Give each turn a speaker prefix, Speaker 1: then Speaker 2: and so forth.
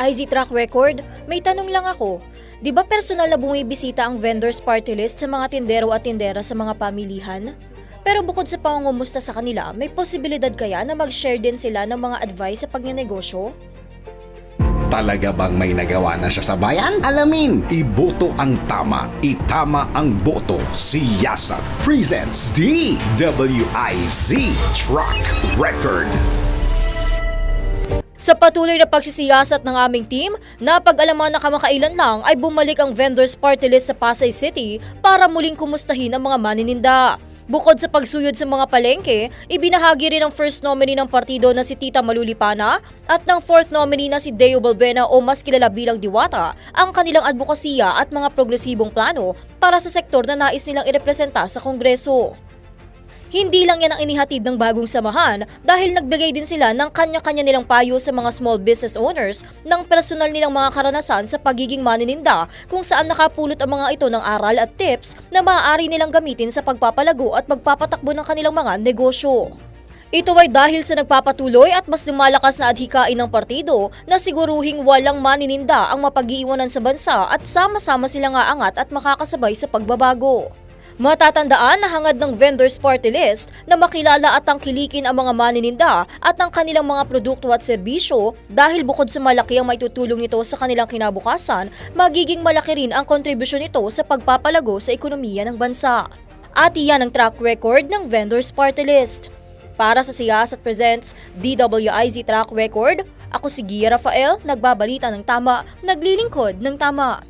Speaker 1: IZ track record, may tanong lang ako. Di ba personal na bumibisita ang vendors party list sa mga tindero at tindera sa mga pamilihan? Pero bukod sa pangungumusta sa kanila, may posibilidad kaya na mag-share din sila ng mga advice sa pagnenegosyo?
Speaker 2: Talaga bang may nagawa na siya sa bayan? Alamin, iboto ang tama, itama ang boto. Si Yasa presents DWIZ Truck Record.
Speaker 1: Sa patuloy na pagsisiyasat ng aming team, napag-alaman na kamakailan lang ay bumalik ang vendors party list sa Pasay City para muling kumustahin ang mga manininda. Bukod sa pagsuyod sa mga palengke, ibinahagi rin ng first nominee ng partido na si Tita Malulipana at ng fourth nominee na si Deo Balbena o mas kilala bilang Diwata ang kanilang advokasya at mga progresibong plano para sa sektor na nais nilang irepresenta sa Kongreso. Hindi lang yan ang inihatid ng bagong samahan dahil nagbigay din sila ng kanya-kanya nilang payo sa mga small business owners ng personal nilang mga karanasan sa pagiging manininda kung saan nakapulot ang mga ito ng aral at tips na maaari nilang gamitin sa pagpapalago at pagpapatakbo ng kanilang mga negosyo. Ito ay dahil sa nagpapatuloy at mas lumalakas na adhikain ng partido na siguruhing walang manininda ang mapag-iiwanan sa bansa at sama-sama silang aangat at makakasabay sa pagbabago. Matatandaan na hangad ng vendors party list na makilala at tangkilikin ang mga manininda at ang kanilang mga produkto at serbisyo dahil bukod sa malaki ang maitutulong nito sa kanilang kinabukasan, magiging malaki rin ang kontribusyon nito sa pagpapalago sa ekonomiya ng bansa. At iyan ang track record ng vendors party list. Para sa Siyasat Presents DWIZ Track Record, ako si Gia Rafael, nagbabalita ng tama, naglilingkod ng tama.